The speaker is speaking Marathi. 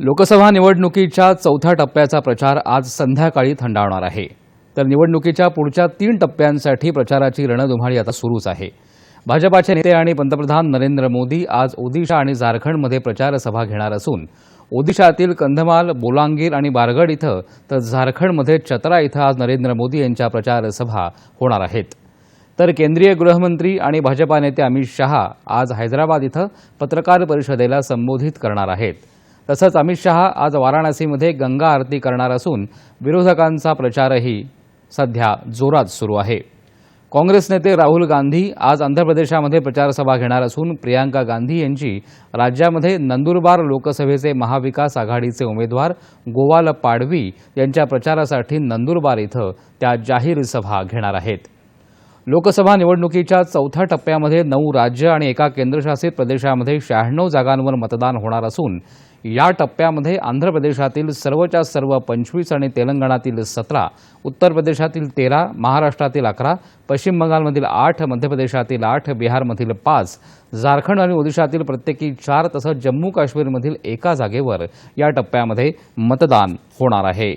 लोकसभा निवडणुकीच्या चौथ्या टप्प्याचा प्रचार आज संध्याकाळी थंडावणार आहे. तर निवडणुकीच्या पुढच्या तीन टप्प्यांसाठी प्रचाराची रणधुमाळी आता सुरूच आहे. भाजपाचे नेते आणि पंतप्रधान नरेंद्र मोदी आज ओदिशा आणि झारखंडमध्ये प्रचारसभा घेणार असून ओदिशातील कंधमाल बोलांगीर आणि बारगड इथं तर झारखंडमध्ये चतरा इथं आज नरेंद्र मोदी यांच्या प्रचारसभा होणार आहेत. तर केंद्रीय गृहमंत्री आणि भाजपा नेते अमित शहा आज हैदराबाद इथं पत्रकार परिषदेला संबोधित करणार आहेत. तसंच अमित शहा आज वाराणसीमध्ये गंगा आरती करणार असून विरोधकांचा प्रचारही सध्या जोरात सुरू आहे. काँग्रेस नेते राहुल गांधी आज आंध्र प्रदेशामध्ये प्रचारसभा घेणार असून प्रियांका गांधी यांची राज्यामध्ये नंदुरबार लोकसभेचे महाविकास आघाडीचे उमेदवार गोवाल पाडवी यांच्या प्रचारासाठी नंदुरबार इथं त्या जाहीर सभा घेणार आहेत. लोकसभा निवडणुकीच्या चौथ्या टप्प्यामध्ये नऊ राज्य आणि एका केंद्रशासित प्रदेशामध्ये शहाण्णव जागांवर मतदान होणार असून या टप्प्यामध्ये आंध्र प्रदेशातील सर्वच्या सर्व पंचवीस आणि तेलंगणातील सतरा उत्तर प्रदेशातील तेरा महाराष्ट्रातील अकरा पश्चिम बंगालमधील आठ मध्य प्रदेशातील आठ बिहारमधील पाच झारखंड आणि ओदिशातील प्रत्येकी चार तसंच जम्मू काश्मीरमधील एका जागेवर या टप्प्यामध्ये मतदान होणार आहे.